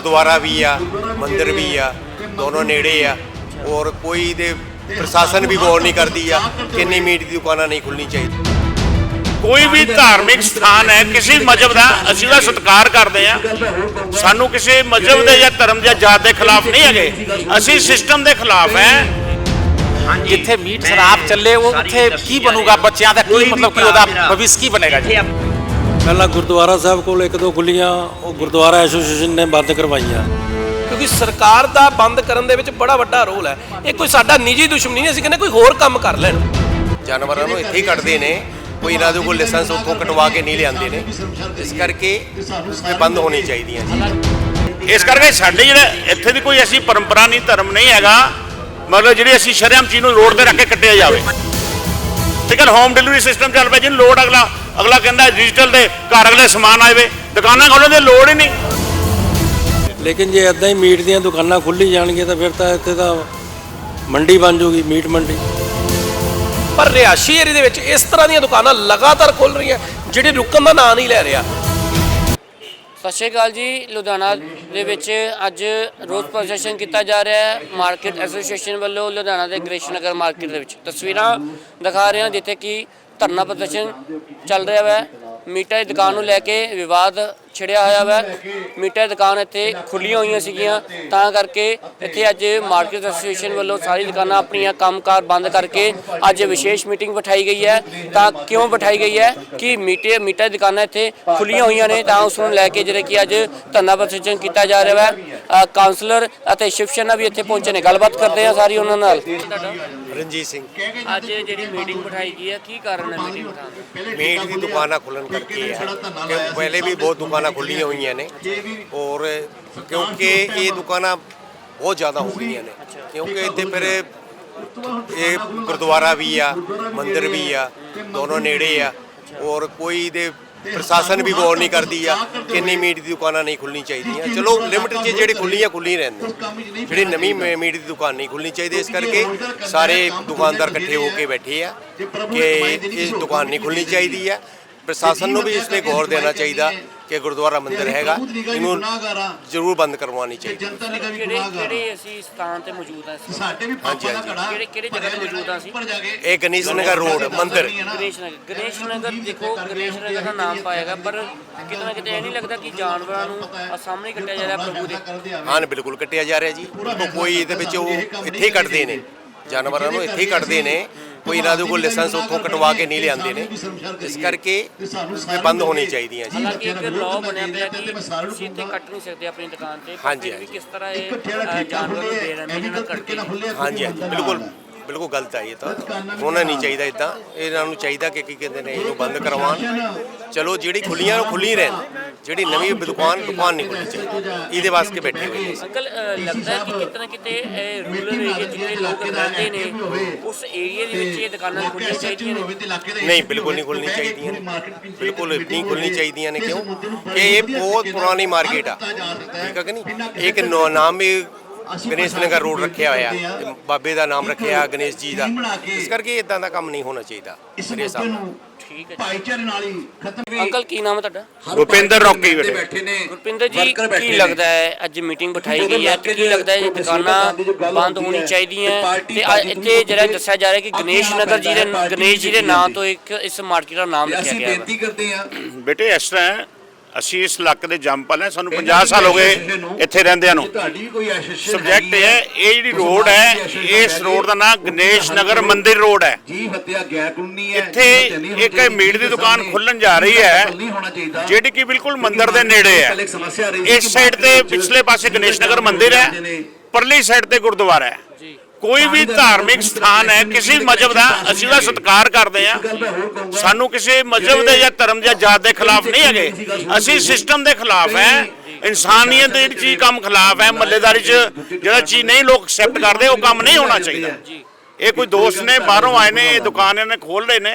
ਗੁਰਦੁਆਰਾ ਵੀ ਆ ਮੰਦਿਰ ਵੀ ਆ ਦੋਨੋਂ ਨੇੜੇ ਆ। ਔਰ ਕੋਈ ਦੇ ਪ੍ਰਸ਼ਾਸਨ ਵੀ ਗੌਰ ਨਹੀਂ ਕਰਦੀ ਆ ਕਿੰਨੀ ਮੀਟ ਦੀ ਦੁਕਾਨਾਂ ਨਹੀਂ ਖੁੱਲਣੀ ਚਾਹੀਦੀ। ਕੋਈ ਵੀ ਧਾਰਮਿਕ ਸਥਾਨ ਹੈ ਕਿਸੇ ਮਜ਼ਹਬ ਦਾ ਅਸੀਂ ਉਹਦਾ ਸਤਿਕਾਰ ਕਰਦੇ ਆ ਸਾਨੂੰ ਕਿਸੇ ਮਜ਼ਹਬ ਦੇ ਜਾਂ ਧਰਮ ਜਾਂ ਜਾਤ ਦੇ ਖਿਲਾਫ ਨਹੀਂ ਹੈਗੇ। ਅਸੀਂ ਸਿਸਟਮ ਦੇ ਖਿਲਾਫ ਹੈ। ਜਿੱਥੇ ਮੀਟ ਸ਼ਰਾਬ ਚੱਲੇ ਉਹ ਉੱਥੇ ਕੀ ਬਣੂਗਾ? ਬੱਚਿਆਂ ਦਾ ਕੀ ਮਤਲਬ ਕੀ ਉਹਦਾ ਭਵਿੱਖ ਕੀ ਬਣੇਗਾ ਜੀ? ਪਹਿਲਾਂ ਗੁਰਦੁਆਰਾ ਸਾਹਿਬ ਕੋਲ ਇੱਕ ਦੋ ਖੁੱਲੀਆਂ ਉਹ ਗੁਰਦੁਆਰਾ ਐਸੋਸੀਏਸ਼ਨ ਨੇ ਬੰਦ ਕਰਵਾਈਆਂ। ਕਿਉਂਕਿ ਸਰਕਾਰ ਦਾ ਬੰਦ ਕਰਨ ਦੇ ਵਿੱਚ ਬੜਾ ਵੱਡਾ ਰੋਲ ਹੈ। ਇਹ ਕੋਈ ਸਾਡਾ ਨਿੱਜੀ ਦੁਸ਼ਮਣੀ ਨਹੀਂ ਅਸੀਂ ਕਹਿੰਦੇ ਕੋਈ ਹੋਰ ਕੰਮ ਕਰ ਲੈਣ। ਜਾਨਵਰਾਂ ਨੂੰ ਇੱਥੇ ਹੀ ਕੱਢਦੇ ਨੇ ਕੋਈ ਇਹਨਾਂ ਦੇ ਕੋਲ ਲਾਇਸੈਂਸ ਉੱਥੋਂ ਕਟਵਾ ਕੇ ਨਹੀਂ ਲਿਆਂਦੇ ਨੇ। ਇਸ ਕਰਕੇ ਇਹ ਬੰਦ ਹੋਣੀ ਚਾਹੀਦੀਆਂ ਜੀ। ਇਸ ਕਰਕੇ ਸਾਡੇ ਜਿਹੜੇ ਇੱਥੇ ਦੀ ਕੋਈ ਅਸੀਂ ਪਰੰਪਰਾ ਨਹੀਂ ਧਰਮ ਨਹੀਂ ਹੈਗਾ ਮਤਲਬ ਜਿਹੜੀ ਅਸੀਂ ਸ਼ਰਮ ਚੀਜ਼ ਨੂੰ ਰੋਡ ਤੇ ਰੱਖ ਕੇ ਕੱਟਿਆ ਜਾਵੇ। ਠੀਕ ਹੈ ਹੋਮ ਡਿਲੀਵਰੀ ਸਿਸਟਮ ਚੱਲ ਪਿਆ ਜਿਹਨੂੰ ਲੋਡ ਅਗਲਾ ਅਗਲਾ ਕਹਿੰਦਾ ਡਿਜੀਟਲ ਦੇ ਘਰ ਅਗਲੇ ਸਮਾਨ ਆਵੇ ਦੁਕਾਨਾਂ ਖੋਲ੍ਹਣ ਦੀ ਲੋੜ ਹੀ ਨਹੀਂ। ਲੇਕਿਨ ਜੇ ਇਦਾਂ ਹੀ ਮੀਟ ਦੀਆਂ ਦੁਕਾਨਾਂ ਖੁੱਲੀ ਜਾਣਗੀਆਂ ਤਾਂ ਫਿਰ ਤਾਂ ਇੱਥੇ ਤਾਂ ਮੰਡੀ ਬਣ ਜਾਊਗੀ ਮੀਟ ਮੰਡੀ। ਪਰ ਰਿਹਾਸ਼ੀ ਏਰੀਏ ਦੇ ਵਿੱਚ ਇਸ ਤਰ੍ਹਾਂ ਦੀਆਂ ਦੁਕਾਨਾਂ ਲਗਾਤਾਰ ਖੁੱਲ ਰਹੀਆਂ ਜਿਹੜੇ ਰੁਕਣ ਦਾ ਨਾਂ ਨਹੀਂ ਲੈ ਰਿਹਾ। ਸਤਿ ਸ਼੍ਰੀ ਅਕਾਲ ਜੀ ਲੁਧਿਆਣਾ ਦੇ ਵਿੱਚ ਅੱਜ ਰੋਜ਼ ਪ੍ਰਦਰਸ਼ਨ ਕੀਤਾ ਜਾ ਰਿਹਾ ਹੈ ਮਾਰਕੀਟ ਐਸੋਸੀਏਸ਼ਨ ਵੱਲੋਂ ਲੁਧਿਆਣਾ ਦੇ ਗ੍ਰੇਸ਼ ਨਗਰ ਮਾਰਕੀਟ ਦੇ ਵਿੱਚ। ਤਸਵੀਰਾਂ ਦਿਖਾ ਰਹੇ ਹਾਂ ਜਿੱਥੇ ਕਿ ਧਰਨਾ ਪ੍ਰਦਰਸ਼ਨ ਚੱਲ ਰਿਹਾ ਹੈ। ਮੀਟਾ ਦੀ ਦੁਕਾਨ ਨੂੰ ਲੈ ਕੇ ਵਿਵਾਦ ਛਿੜਿਆ ਹੋਇਆ ਹੈ ਮੀਟਾ ਦੀ ਦੁਕਾਨ ਇੱਥੇ ਖੁੱਲੀਆਂ ਹੋਈਆਂ ਸੀਗੀਆਂ। ਤਾਂ ਕਰਕੇ ਇੱਥੇ ਅੱਜ ਮਾਰਕੀਟ ਐਸੋਸੀਏਸ਼ਨ ਵੱਲੋਂ ਸਾਰੀ ਦੁਕਾਨਾਂ ਆਪਣੀਆਂ ਕੰਮਕਾਰ ਬੰਦ ਕਰਕੇ ਅੱਜ ਵਿਸ਼ੇਸ਼ ਮੀਟਿੰਗ ਬਿਠਾਈ ਗਈ ਹੈ। ਤਾਂ ਕਿਉਂ ਬਿਠਾਈ ਗਈ ਹੈ? ਕਿ ਮੀਟੇ ਮੀਟਾ ਦੀ ਦੁਕਾਨਾਂ ਇੱਥੇ ਖੁੱਲੀਆਂ ਹੋਈਆਂ ਨੇ। ਤਾਂ ਉਸ ਨੂੰ ਲੈ ਕੇ ਜਿਹੜੇ ਕਿ ਅੱਜ ਧਰਨਾ ਪ੍ਰਦਰਸ਼ਨ ਕੀਤਾ ਜਾ ਰਿਹਾ ਹੈ ਕਾਉਂਸਲਰ ਅਤੇ ਸ਼ਿਵ ਸੈਨਾ ਵੀ ਇੱਥੇ ਪਹੁੰਚੇ ਨੇ। ਗੱਲਬਾਤ ਕਰਦੇ ਆ ਸਾਰੀ ਉਹਨਾਂ ਨਾਲ। ਰਣਜੀਤ ਸਿੰਘ। ਅੱਜ ਜਿਹੜੀ ਮੀਟਿੰਗ ਬਿਠਾਈ ਗਈ ਹੈ ਕੀ ਕਾਰਨ ਹੈ ਮੀਟਿੰਗ ਬਿਠਾਉਣ ਦਾ? ਮੀਟ ਦੀ ਦੁਕਾਨਾਂ ਖੁੱਲਣ ਕਰਕੇ ਹੈ। ਕਿ ਪਹਿਲੇ ਵੀ ਬਹੁਤ ਦੁਕਾਨਾਂ ਖੁੱਲੀਆਂ ਹੋਈਆਂ ਨੇ। ਔਰ ਕਿਉਂਕਿ ਇਹ ਦੁਕਾਨਾਂ ਬਹੁਤ ਜ਼ਿਆਦਾ ਹੋ ਗਈਆਂ ਨੇ। ਕਿਉਂਕਿ ਇੱਥੇ ਫਿਰ ਇਹ ਗੁਰਦੁਆਰਾ ਵੀ ਆ ਮੰਦਿਰ ਵੀ ਆ ਦੋਨੋਂ ਨੇੜੇ ਆ। ਔਰ ਕੋਈ ਦੇ ਪ੍ਰਸ਼ਾਸਨ ਵੀ ਗੌਰ ਨਹੀਂ ਕਰਦੀ ਆ ਕਿੰਨੀ ਮੀਟ ਦੀ ਦੁਕਾਨਾਂ ਨਹੀਂ ਖੁੱਲਣੀ ਚਾਹੀਦੀਆਂ। ਚਲੋ ਲਿਮਟ 'ਚ ਜਿਹੜੀ ਖੁੱਲੀਆਂ ਖੁੱਲੀ ਰਹਿੰਦੇ ਜਿਹੜੀ ਨਵੀਂ ਮੀਟ ਦੀ ਦੁਕਾਨ ਨਹੀਂ ਖੁੱਲਣੀ ਚਾਹੀਦੀ ਇਸ ਕਰਕੇ ਸਾਰੇ ਦੁਕਾਨਦਾਰ ਇਕੱਠੇ ਹੋ ਕੇ ਬੈਠੇ ਆ ਕਿ ਇਹ ਦੁਕਾਨ ਨਹੀਂ ਖੁੱਲਣੀ ਚਾਹੀਦੀ ਆ। ਪ੍ਰਸ਼ਾਸਨ ਨੂੰ ਵੀ ਇਸ 'ਤੇ ਗੌਰ ਦੇਣਾ ਚਾਹੀਦਾ ਕਿ ਗੁਰਦੁਆਰਾ ਮੰਦਿਰ ਹੈਗਾ ਇਹਨੂੰ ਜ਼ਰੂਰ ਬੰਦ ਕਰਵਾਉਣੀ ਚਾਹੀਦੀ ਕਿਹੜੇ ਕਿਹੜੇ ਅਸੀਂ ਸਥਾਨ ਤੇ ਮੌਜੂਦ ਹਾਂ ਇਸ ਹਾਂਜੀ ਹਾਂਜੀ। ਕਿਹੜੇ ਕਿਹੜੇ ਜਗ੍ਹਾ ਤੇ ਮੌਜੂਦ ਹਾਂ ਅਸੀਂ? ਇਹ ਗਣੇਸ਼ ਨਗਰ ਰੋਡ ਮੰਦਿਰ। ਗਣੇਸ਼ ਨਗਰ ਗਣੇਸ਼ ਨਗਰ ਦੇਖੋ ਗਣੇਸ਼ ਨਗਰ ਦਾ ਨਾਮ ਪਾਏਗਾ ਪਰ ਕਿਤੇ ਨਾ ਕਿਤੇ ਇਹ ਨਹੀਂ ਲੱਗਦਾ ਕਿ ਜਾਨਵਰਾਂ ਨੂੰ ਸਾਹਮਣੇ ਹੀ ਕੱਟਿਆ ਜਾ ਰਿਹਾ ਪ੍ਰਭੂ ਦੇ। ਹਾਂ ਬਿਲਕੁਲ ਕੱਟਿਆ ਜਾ ਰਿਹਾ ਜੀ। ਕੋਈ ਇਹਦੇ ਵਿੱਚ ਉਹ ਇੱਥੇ ਹੀ ਕੱਟਦੇ ਨੇ। ਜਾਨਵਰਾਂ ਨੂੰ ਇੱਥੇ ਹੀ ਕੱਟਦੇ ਨੇ। ਕੋਈ ਇਹਨਾਂ ਦੇ ਕੋਲ ਲਾਇਸੈਂਸ ਉੱਥੋਂ ਕਟਵਾ ਕੇ ਨਹੀਂ ਲਿਆਂਦੇ ਨੇ। ਇਸ ਕਰਕੇ ਇਹ ਬੰਦ ਹੋਣੀ ਚਾਹੀਦੀਆਂ ਜੀ। ਹਾਲਾਂਕਿ ਇੱਕ ਲਾਅ ਬਣਿਆ ਪਿਆ ਕਿ ਤੁਸੀਂ ਇੱਥੇ ਕੱਟ ਨਹੀਂ ਸਕਦੇ ਆਪਣੀ ਦੁਕਾਨ ਤੇ। ਪਰ ਹਾਂਜੀ, ਫਿਰ ਵੀ ਹਾਂਜੀ। ਕਿਸ ਤਰ੍ਹਾਂ ਇਹ ਅਹ, ਜਾਨਵਰ ਨੂੰ ਦੇ ਰਹੇ ਨੇ ਜਿਹਨਾਂ ਕੱਟਦੇ ਨੇ ਹਾਂਜੀ ਹਾਂਜੀ ਬਿਲਕੁਲ। ਬਿਲਕੁਲ ਗਲਤ ਹੈ ਇਹ ਤਾਂ। ਹੋਣਾ ਨਹੀਂ ਚਾਹੀਦਾ ਇਦਾਂ ਇਹਨਾਂ ਨੂੰ ਚਾਹੀਦਾ ਕਿ ਕੀ ਕਹਿੰਦੇ ਨੇ ਇਹਨੂੰ ਬੰਦ ਕਰਵਾਉਣ। ਚਲੋ ਜਿਹੜੀ ਖੁੱਲੀਆਂ ਉਹ ਖੁੱਲੀ ਰਹਿਣ। ਜਿਹੜੀ ਨਵੀਂ ਦੁਕਾਨ ਦੁਕਾਨ ਨਹੀਂ ਖੁੱਲਣੀ ਚਾਹੀਦੀ। ਇਹਦੇ ਵਾਸਤੇ ਬੈਠੇ ਹੋਏ ਅੰਕਲ ਲੱਗਦਾ ਹੈ ਕਿ ਕਿਤੇ ਨਾ ਕਿਤੇ ਇਹ ਰੂਰਲ ਏਰੀਆ ਜਿੱਥੇ ਲੋਕ ਰਹਿੰਦੇ ਨੇ ਉਸ ਏਰੀਆ ਦੇ ਵਿੱਚ ਇਹ ਦੁਕਾਨਾਂ ਖੁੱਲ੍ਹੀਆਂ ਚਾਹੀਦੀਆਂ ਨੇ? ਨਹੀਂ ਬਿਲਕੁਲ ਨਹੀਂ ਖੁੱਲਣੀ ਚਾਹੀਦੀਆਂ ਬਿਲਕੁਲ ਨਹੀਂ ਖੁੱਲਣੀ ਚਾਹੀਦੀਆਂ ਨੇ ਕਿਉਂ? ਕਿ ਇਹ ਬਹੁਤ ਪੁਰਾਣੀ ਮਾਰਕੀਟ ਆ। ਠੀਕ ਹੈ ਕਿ ਨਹੀਂ? ਇੱਕ ਨੋ- ਨਾਮ ਗਣੇਸ਼ ਨਗਰ ਰੋਡ ਰੱਖਿਆ ਹੋਇਆ ਤੇ ਬਾਬੇ ਦਾ ਨਾਮ ਰੱਖਿਆ ਗਣੇਸ਼ ਜੀ ਦਾ। ਇਸ ਕਰਕੇ ਇਦਾਂ ਦਾ ਕੰਮ ਨਹੀਂ ਹੋਣਾ ਚਾਹੀਦਾ ਮੇਰੇ ਹਿਸਾਬ ਨਾਲ। ਠੀਕ ਹੈ ਭਾਈਚਾਰੇ ਨਾਲ ਹੀ ਖਤਮ ਅੰਕਲ ਕੀ ਨਾਮ ਹੈ ਤੁਹਾਡਾ? ਭੁਪਿੰਦਰ ਰੌਕੀ ਬੇਟੇ ਬੈਠੇ ਨੇ। ਗੁਰਪਿੰਦਰ ਜੀ ਕੀ। ਲੱਗਦਾ ਹੈ ਅੱਜ ਮੀਟਿੰਗ ਬਿਠਾਈ ਗਈ ਹੈ ਕੀ ਲੱਗਦਾ ਹੈ ਦੁਕਾਨਾਂ ਬੰਦ ਹੋਣੀ ਚਾਹੀਦੀਆਂ ਤੇ ਅੱਜ ਇੱਥੇ ਜਿਹੜਾ ਦੱਸਿਆ ਜਾ ਰਿਹਾ ਕਿ ਗਣੇਸ਼ ਨਗਰ ਜੀ ਦੇ ਗਣੇਸ਼ ਜੀ ਦੇ ਨਾਂ ਤੋਂ ਇੱਕ ਇਸ ਮਾਰਕੀਟ ਦਾ ਨਾਮ ਰੱਖਿਆ ਅਸੀਂ ਗਿਆ ਹੈ ਬੇਨਤੀ ਕਰਦੇ ਹਾਂ। ਬੇਟੇ ਇਸ ਤਰ੍ਹਾਂ ਹੈ, ਅਸੀਂ ਇਸ ਇਲਾਕੇ ਦੇ ਜੰਮਪਲ ਹਾਂ ਸਾਨੂੰ 50 ਸਾਲ ਹੋ ਗਏ ਇੱਥੇ ਰਹਿੰਦਿਆਂ ਨੂੰ। ਤੁਹਾਡੀ ਵੀ ਕੋਈ ਐਸੋਸੀਏਸ਼ਨ ਸਬਜੈਕਟ ਹੈ ਇਹ ਜਿਹੜੀ ਰੋਡ ਹੈ ਇਸ ਰੋਡ ਦਾ ਨਾਮ ਗਣੇਸ਼ ਨਗਰ ਮੰਦਿਰ ਰੋਡ ਹੈ। ਜੀ ਹੱਤਿਆ ਗੈਰ ਕਾਨੂੰਨੀ ਹੈ ਇੱਥੇ ਇੱਕ ਮੀਟ ਦੀ ਦੁਕਾਨ ਖੁੱਲਣ ਜਾ ਰਹੀ ਹੈ ਜਿਹੜੀ ਕਿ ਬਿਲਕੁਲ ਮੰਦਿਰ ਦੇ ਨੇੜੇ ਹੈ। ਇਸ ਸਾਈਡ ਤੇ ਪਿਛਲੇ ਪਾਸੇ ਗਣੇਸ਼ ਨਗਰ ਮੰਦਿਰ ਹੈ ਪਰਲੀ ਸਾਈਡ ਤੇ ਗੁਰਦੁਆਰਾ ਹੈ। ਕੋਈ ਵੀ ਧਾਰਮਿਕ ਸਥਾਨ ਹੈ ਕਿਸੇ ਮਜ਼ਹਬ ਦਾ ਅਸੀਂ ਉਹਦਾ ਸਤਿਕਾਰ ਕਰਦੇ ਆ ਸਾਨੂੰ ਕਿਸੇ ਮਜ਼ਹਬ ਦੇ ਜਾਂ ਧਰਮ ਜਾਂ ਜਾਤ ਦੇ ਖਿਲਾਫ ਨਹੀਂ ਹੈਗੇ। ਅਸੀਂ ਸਿਸਟਮ ਦੇ ਖਿਲਾਫ ਹੈ। ਇਨਸਾਨੀਅਤ ਦੀ ਜਿਹੜੀ ਚੀਜ਼ ਕੰਮ ਖਿਲਾਫ ਹੈ। ਮੱਲੇਦਾਰੀ 'ਚ ਜਿਹੜਾ ਚੀਜ਼ ਨਹੀਂ ਲੋਕ ਐਕਸੈਪਟ ਕਰਦੇ ਉਹ ਕੰਮ ਨਹੀਂ ਹੋਣਾ ਚਾਹੀਦਾ। ਇਹ ਕੋਈ ਦੋਸਤ ਨੇ ਬਾਹਰੋਂ ਆਏ ਨੇ ਇਹ ਦੁਕਾਨ ਇਹਨਾਂ ਨੇ। ਖੋਲ ਰਹੇ ਨੇ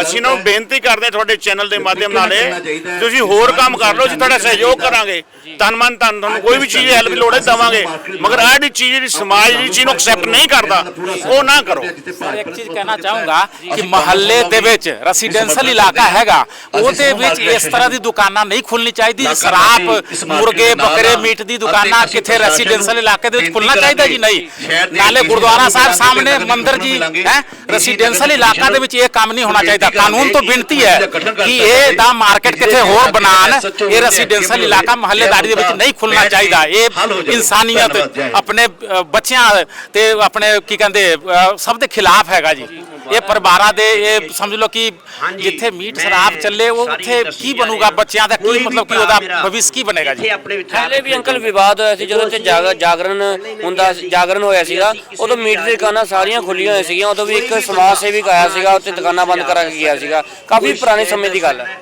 ਅਸੀਂ ਇਹਨਾਂ ਨੂੰ ਬੇਨਤੀ ਕਰਦੇ ਤੁਹਾਡੇ ਚੈਨਲ ਦੇ ਮਾਧਿਅਮ ਨਾਲ ਇਹ, ਤੁਸੀਂ ਹੋਰ ਕੰਮ ਕਰ ਲਓ ਅਸੀਂ ਤੁਹਾਡਾ ਸਹਿਯੋਗ ਕਰਾਂਗੇ। ਤਨ ਮਨ ਧਨ ਤੁਹਾਨੂੰ ਕੋਈ ਵੀ ਚੀਜ਼ ਹੈਲਪ ਦੀ ਲੋੜ ਹੈ ਦਵਾਂਗੇ। ਮਗਰ ਆਹ ਜਿਹੜੀ ਚੀਜ਼ ਜਿਹੜੀ ਸਮਾਜ ਜਿਹੜੀ ਚੀਜ਼ ਨੂੰ ਐਕਸੈਪਟ ਨਹੀਂ ਕਰਦਾ ਉਹ ਨਾ ਕਰੋ। ਸਰ ਇੱਕ ਚੀਜ਼ ਕਹਿਣਾ ਚਾਹੂੰਗਾ ਕਿ ਮਹੱਲੇ ਦੇ ਵਿੱਚ ਰੈਸੀਡੈਂਸ਼ੀਅਲ ਇਲਾਕਾ ਹੈਗਾ ਉਹਦੇ ਵਿੱਚ ਇਸ ਤਰ੍ਹਾਂ ਦੀ ਦੁਕਾਨਾਂ ਨਹੀਂ ਖੁੱਲਣੀ ਚਾਹੀਦੀ। ਸ਼ਰਾਬ ਮੁਰਗੇ ਬੱਕਰੇ ਮੀਟ ਦੀ ਦੁਕਾਨਾਂ ਕਿੱਥੇ ਰੈਸੀਡੈਂਸ਼ੀਅਲ ਇਲਾਕੇ ਦੇ ਵਿੱਚ ਖੁੱਲਣਾ ਚਾਹੀਦਾ ਜੀ ਨਹੀਂ। ਨਾਲੇ ਗੁਰਦੁਆਰਾ ਸਾਹਿਬ ਸਾਹਮਣੇ ਮੰਦਿਰ ਜੀ ਹੈ? ਰੈਸੀਡੈਂਸ਼ੀਅਲ ਇਲਾਕਾ ਦੇ ਵਿੱਚ ਇਹ ਕੰਮ ਨਹੀਂ ਹੋਣਾ ਚਾਹੀਦਾ। ਕਾਨੂੰਨ ਤੋਂ ਬੇਨਤੀ ਹੈ ਕਿ ਇਹ ਦਾ ਮਾਰਕੀਟ ਕਿੱਥੇ ਹੋਰ ਬਣਾਣ ਇਹ ਰੈਸੀਡੈਂਸ਼ੀਅਲ ਇਲਾਕਾ ਮਹੱਲੇਦਾਰੀ ਦੇ ਵਿੱਚ ਨਹੀਂ ਖੁੱਲਣਾ ਚਾਹੀਦਾ। ਇਹ ਇਨਸਾਨੀਅਤ ਆਪਣੇ ਬੱਚਿਆਂ ਤੇ ਆਪਣੇ ਕੀ ਕਹਿੰਦੇ ਸਭ ਦੇ ਖਿਲਾਫ ਹੈਗਾ ਜੀ। ਇਹ ਪਰਿਵਾਰਾਂ ਦੇ ਇਹ ਸਮਝ ਲਓ ਕਿ ਜਿੱਥੇ ਮੀਟ ਸ਼ਰਾਬ ਚੱਲੇ ਉਹ ਉੱਥੇ ਕੀ ਬਣੂਗਾ ਬੱਚਿਆਂ ਦਾ ਕੀ ਮਤਲਬ ਕਿ ਉਹਦਾ ਭਵਿੱਖ ਕੀ ਬਣੇਗਾ ਜੀ? ਪਹਿਲੇ ਵੀ ਅੰਕਲ ਵਿਵਾਦ ਹੋਇਆ ਸੀ ਜਦੋਂ ਜਾਗ- ਜਾਗਰਣ ਹੁੰਦਾ ਜਾਗਰਣ ਹੋਇਆ ਸੀਗਾ ਉਦੋਂ ਮੀਟ ਦੀ ਦੁਕਾਨਾਂ ਸਾਰੀਆਂ ਖੁੱਲੀਆਂ ਹੋਈਆਂ ਸੀਗੀਆਂ ਉਦੋਂ ਵੀ ਇੱਕ ਸਮਾਜ ਸੇਵਕ ਆਇਆ ਸੀਗਾ ਉੱਥੇ ਦੁਕਾਨਾਂ ਬੰਦ ਕਰਾ ਕੇ ਗਿਆ ਸੀਗਾ। ਕਾਫੀ ਪੁਰਾਣੇ ਸਮੇਂ ਦੀ ਗੱਲ ਹੈ।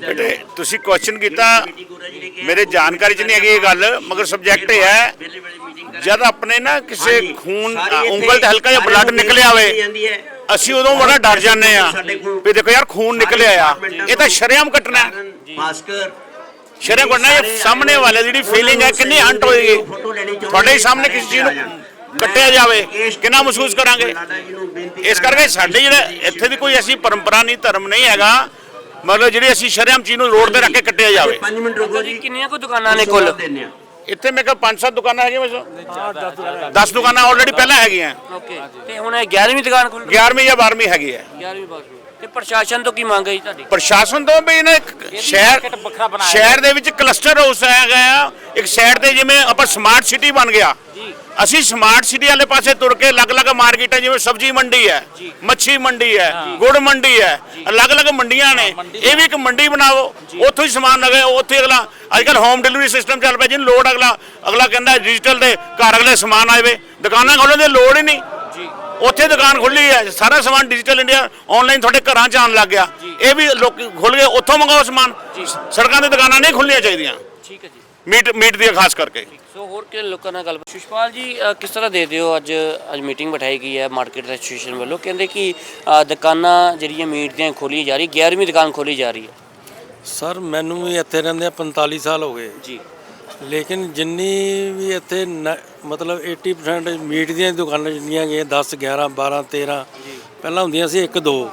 ਬੇਟੇ ਤੁਸੀਂ ਕੁਐਸਚਨ ਕੀਤਾ ਮੇਰੇ ਜਾਣਕਾਰੀ 'ਚ ਨਹੀਂ ਹੈਗੀ ਇਹ ਗੱਲ ਮਗਰ ਸਬਜੈਕਟ ਇਹ ਹੈ ਜਦ ਆਪਣੇ ਨਾ ਕਿਸੇ ਖੂਨ ਉਂਗਲ ਤੇ ਹਲਕਾ ਜਿਹਾ ਬਲੱਡ ਨਿਕਲਿਆ ਹੋਵੇ ਅਸੀਂ ਉਦੋਂ ਬੜਾ ਡਰ ਜਾਂਦੇ ਆ ਵੀ ਦੇਖੋ ਯਾਰ ਖੂਨ ਨਿਕਲਿਆ ਆ। ਇਹ ਤਾਂ ਸ਼ਰੇਆਮ ਕੱਟਣਾ ਹੈ। ਮਾਸਕਰ। ਸ਼ਰੇਆਮ ਕੱਟਣਾ ਇਹ ਸਾਹਮਣੇ ਵਾਲੇ ਜਿਹੜੀ ਫੀਲਿੰਗ ਹੈ ਕਿੰਨੀ ਹੰਟ ਹੋਏਗੀ। ਤੁਹਾਡੇ ਸਾਹਮਣੇ ਕਿਸੇ ਚੀਜ਼ ਨੂੰ ਕੱਟਿਆ ਜਾਵੇ ਕਿੰਨਾ ਮਹਿਸੂਸ ਕਰਾਂਗੇ? ਇਸ ਕਰਕੇ ਸਾਡੇ ਜਿਹੜਾ ਇੱਥੇ ਦੀ ਕੋਈ ਐਸੀ ਪਰੰਪਰਾ ਨਹੀਂ ਧਰਮ ਨਹੀਂ ਹੈਗਾ ਮਤਲਬ ਜਿਹੜੀ ਅਸੀਂ ਸ਼ਰੇਆਮ ਚੀਜ਼ ਨੂੰ ਰੋਡ ਤੇ ਰੱਖ ਕੇ ਕੱਟਿਆ ਜਾਵੇ। 5 ਮਿੰਟ ਰੁਕੋ ਜੀ ਕਿੰਨੀਆਂ ਕੁ ਦੁਕਾਨਾਂ ਨੇ ਕੁੱਲ? ਇੱਥੇ ਮੇਰੇ ਕੋਲ ਪੰਜ ਸੱਤ ਦੁਕਾਨਾਂ ਹੈਗੀਆਂ ਵੈਸੇ। 10 ਦੁਕਾਨਾਂ ਆਲਰੇਡੀ ਪਹਿਲਾਂ ਹੈਗੀਆਂ। ਓਕੇ ਤੇ ਹੁਣ ਇਹ 11ਵੀਂ ਦੁਕਾਨ ਖੁੱਲ 11ਵੀਂ ਜਾਂ 12ਵੀਂ ਹੈਗੀ ਹੈ। 11ਵੀਂ ਬਾਰਵੀਂ। ਤੇ ਪ੍ਰਸ਼ਾਸਨ ਤੋਂ ਕੀ ਮੰਗ ਹੈ ਜੀ ਤੁਹਾਡੀ? ਪ੍ਰਸ਼ਾਸਨ ਤੋਂ ਵੀ ਨਾ ਇੱਕ ਸ਼ਹਿਰ ਸ਼ਹਿਰ ਦੇ ਵਿੱਚ ਕਲਸਟਰ ਹਾਊਸ ਹੈਗਾ ਇੱਕ ਸਾਈਡ ਤੇ ਜਿਵੇਂ ਆਪਾਂ ਸਮਾਰਟ ਸਿਟੀ ਬਣ ਗਿਆ। ਅਸੀਂ ਸਮਾਰਟ ਸਿਟੀ ਵਾਲੇ ਪਾਸੇ ਤੁਰ ਕੇ ਅਲੱਗ-ਅਲੱਗ ਮਾਰਕੀਟਾਂ ਜਿਵੇਂ ਸਬਜ਼ੀ ਮੰਡੀ ਹੈ ਮੱਛੀ ਮੰਡੀ ਹੈ ਗੁੜ ਮੰਡੀ ਹੈ ਅਲੱਗ-ਅਲੱਗ ਮੰਡੀਆਂ ਨੇ। ਇਹ ਵੀ ਇੱਕ ਮੰਡੀ ਬਣਾਓ ਉੱਥੋਂ ਹੀ ਸਮਾਨ ਲਗੇ ਉੱਥੇ ਅਗਲਾ ਅੱਜਕੱਲ ਹੋਮ ਡਿਲੀਵਰੀ ਸਿਸਟਮ ਚੱਲ ਪਿਆ ਜਿਹਨੂੰ ਲੋਡ ਅਗਲਾ ਅਗਲਾ ਕਹਿੰਦਾ ਡਿਜੀਟਲ ਦੇ ਘਰ ਅਗਲੇ ਸਮਾਨ ਆਵੇ ਦੁਕਾਨਾਂ ਖੋਲ੍ਹਣ ਦੀ ਲੋੜ ਹੀ ਨਹੀਂ। ਉੱਥੇ ਦੁਕਾਨ ਖੁੱਲੀ ਹੈ ਸਾਰਾ ਸਮਾਨ ਡਿਜੀਟਲ ਇੰਡੀਆ ਆਨਲਾਈਨ ਤੁਹਾਡੇ ਘਰਾਂ 'ਚ ਆਉਣ ਲੱਗ ਗਿਆ। ਇਹ ਵੀ ਲੋਕ ਖੁੱਲ ਗਏ ਉੱਥੋਂ ਮੰਗਾਓ ਸਮਾਨ। ਸੜਕਾਂ ਤੇ ਦੁਕਾਨਾਂ ਨਹੀਂ ਖੁੱਲ੍ਹੀਆਂ ਚਾਹੀਦੀਆਂ। ਠੀਕ ਹੈ ਜੀ। ਮੀਟ ਮੀਟ ਦੀਆਂ ਖਾਸ ਕਰਕੇ। ਸੋ ਹੋਰ ਕਿ ਲੋਕਾਂ ਨਾਲ ਗੱਲ ਸ਼ਿਸ਼ਪਾਲ ਜੀ ਅ, ਕਿਸ ਤਰ੍ਹਾਂ ਦੇ ਦਿਓ ਅੱਜ ਅੱਜ ਮੀਟਿੰਗ ਬਿਠਾਈ ਗਈ ਹੈ ਮਾਰਕੀਟ ਐਸੋਸੀਏਸ਼ਨ ਵੱਲੋਂ? ਕਹਿੰਦੇ ਕਿ ਅ, ਦੁਕਾਨਾਂ ਜਿਹੜੀਆਂ ਮੀਟ ਦੀਆਂ ਖੋਲੀ ਜਾ ਰਹੀ 11ਵੀਂ ਦੁਕਾਨ ਖੋਲੀ ਜਾ ਰਹੀ ਹੈ। ਸਰ ਮੈਨੂੰ ਵੀ ਇੱਥੇ ਰਹਿੰਦੇ 45 ਸਾਲ ਹੋ ਗਏ। ਜੀ। ਲੇਕਿਨ ਜਿੰਨੀ ਵੀ ਇੱਥੇ ਨ- ਮਤਲਬ 80% ਮੀਟ ਦੀਆਂ ਦੁਕਾਨਾਂ ਜਿੰਨੀਆਂ ਗਈਆਂ 10 11 12 13 ਪਹਿਲਾਂ ਹੁੰਦੀਆਂ ਸੀ ਇੱਕ ਦੋ।